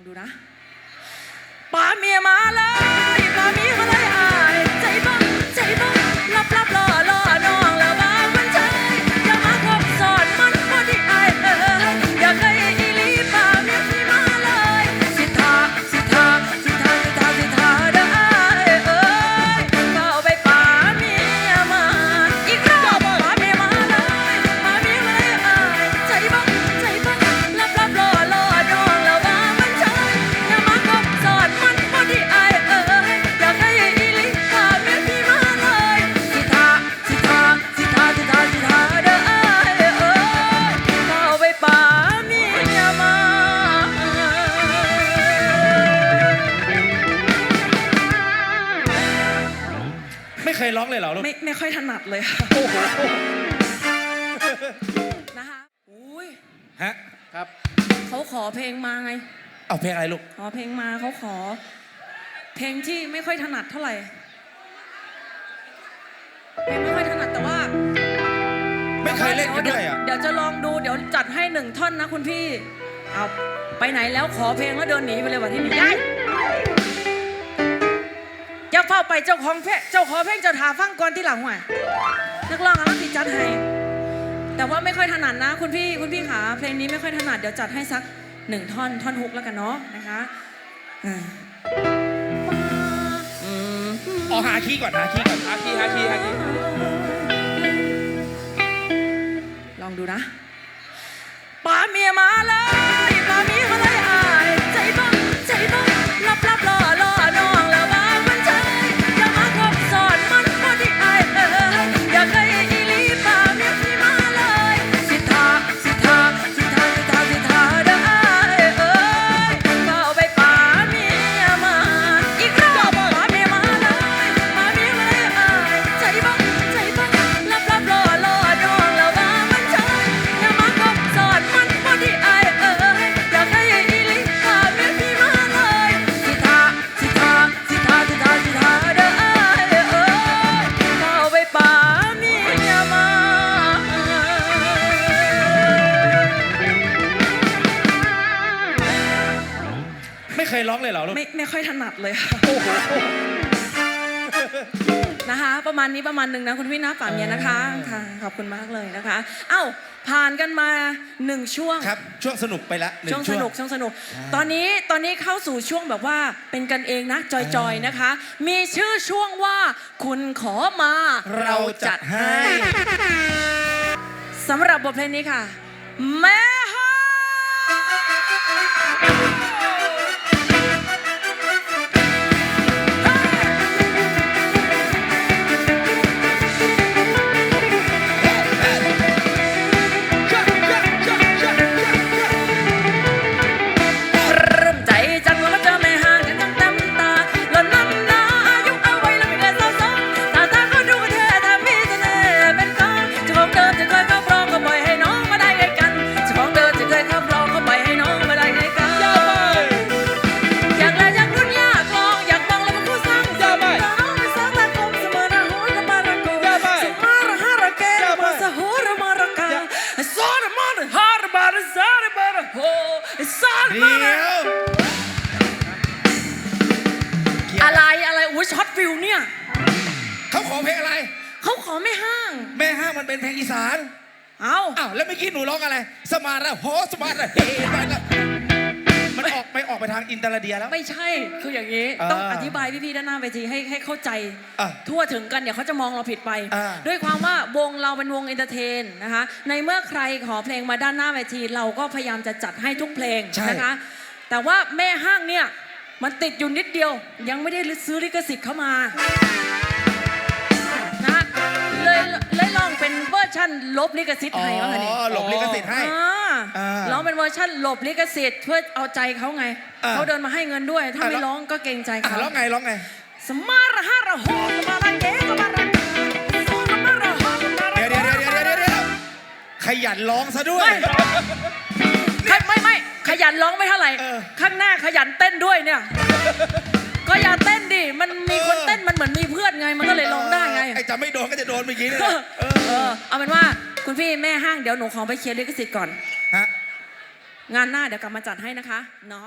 องดูนะป่าเมียมาเลย เคยร้องเลยเหรอลูก ไม่ไม่ค่อยถนัดเลยค่ะโอ้โหนะคะอุ้ยฮะ ครับ เขาขอเพลงมาไง เอาเพลงอะไรลูก ขอเพลงมาเขาขอ เพลงที่ไม่ค่อยถนัดเท่าไหร่เพลงไม่ค่อยถนัดแต่ว่าไม่เคยเล่นกันด้วยอะ เดี๋ยวจะลองดูเดี๋ยวจัดให้หนึ่งท่อนนะคุณพี่ เอาไปไหนแล้วขอเพลงแล้วเดินหนีไปเลยวันที่นี้ได้ อย่าเฝ้าไปเจ้าของเพลงเจ้าขอเพลงเจ้าถาฟังก่อนที่หลังห่วยนักร้องเอาติจัดให้แต่ว่าไม่ค่อยถนัดนะ คุณพี่คุณพี่ขาเพลงนี้ไม่ค่อยถนัดเดี๋ยวจัดให้สักหนึ่งท่อนท่อนฮุกแล้วกันเนาะนะคะอ่าอืมอ๋อหาคีย์ก่อนหาคีย์ก่อนหาคีย์หาคีย์หาคีย์ลองดูนะป่าเมียมาเลย ไม่เคยร้องเลยเหรอลูกไม่ไม่ค่อยถนัดเลยค่ะนะคะ ประมาณนี้ประมาณหนึ่งนะคุณพี่นะป่าเมียนะคะค่ะขอบคุณมากเลยนะคะ เอ้าผ่านกันมาหนึ่งช่วง ครับ ช่วงสนุกไปละหนึ่ช่วงสนุกช่วงสนุก ตอนนี้ตอนนี้เข้าสู่ช่วงแบบว่าเป็นกันเองนะจอยๆนะคะ มีชื่อช่วงว่า คุณขอมาเราจัดให้ สำหรับบทเพลงนี้ค่ะ แม่ฮั ขาขอเพลงอะไร เขาขอไม่ห้าง แม่ห้างมันเป็นเพลงอีสาน เอาอ้าวแล้วเมื่อกี้หนูร้องอะไร สมาระโฮสมาระเฮไปแล้วมันออกไปออกไปทางอินเตอร์เดียแล้ว ไม่ใช่ คืออย่างนี้ อ่าต้องอธิบายพี่ๆด้านหน้าเวทีให้ให้เข้าใจ อะทั่วถึงกันเดี๋ยวเขาจะมองเราผิดไป อ่า ด้วยความว่าวงเราเป็นวงเอนเตอร์เทนนะคะ ในเมื่อใครขอเพลงมาด้านหน้าเวทีเราก็พยายามจะจัดให้ทุกเพลงใช่นะคะ แต่ว่าแม่ห้างเนี่ยมันติดอยู่นิดเดียว ยังไม่ได้ซื้อลิขสิทธิ์เข้ามา เลยลองเป็นเวอร์ชันลบลิขสิทธิ์อ๋อให้ว่าไงนี่หลบลิขสิทธิ์ให้ อ่าอ่าร้องเป็นเวอร์ชันหลบลิขสิทธิ์เพื่อเอาใจเขาไงอ่าเขาเดินมาให้เงินด้วย ถ้าอะไม่แล้วร้องก็เกรงใจอะเขา ร้องไงร้องไง สมาระฮาระโฮสมาระเกสมาระสมาระฮาสมาระเดี๋ยวเดี๋ยวเดี๋ยวเดี๋ยวเดี๋ยวเดี๋ยวขยันร้องซะด้วย ไม่ไม่ไม่ขยันร้องไม่เท่าไหร่ เออ ข้างหน้าขยันเต้นด้วยเนี่ย ก็อย่าเต้นดิ มันมีคนเออเต้นมันเหมือนมีเพื่อนไง มันก็เลยร้องได้ไง ไอ้จะไม่โดนก็จะโดนเมื่อกี้นี่เอแหละอเออ เออเอาเป็นว่าคุณพี่แม่ห้างเดี๋ยวหนูขอไปเคลียร์ลิขสิทธิ์ก่อน ฮะ งานหน้าเดี๋ยวกลับมาจัดให้นะคะเนาะ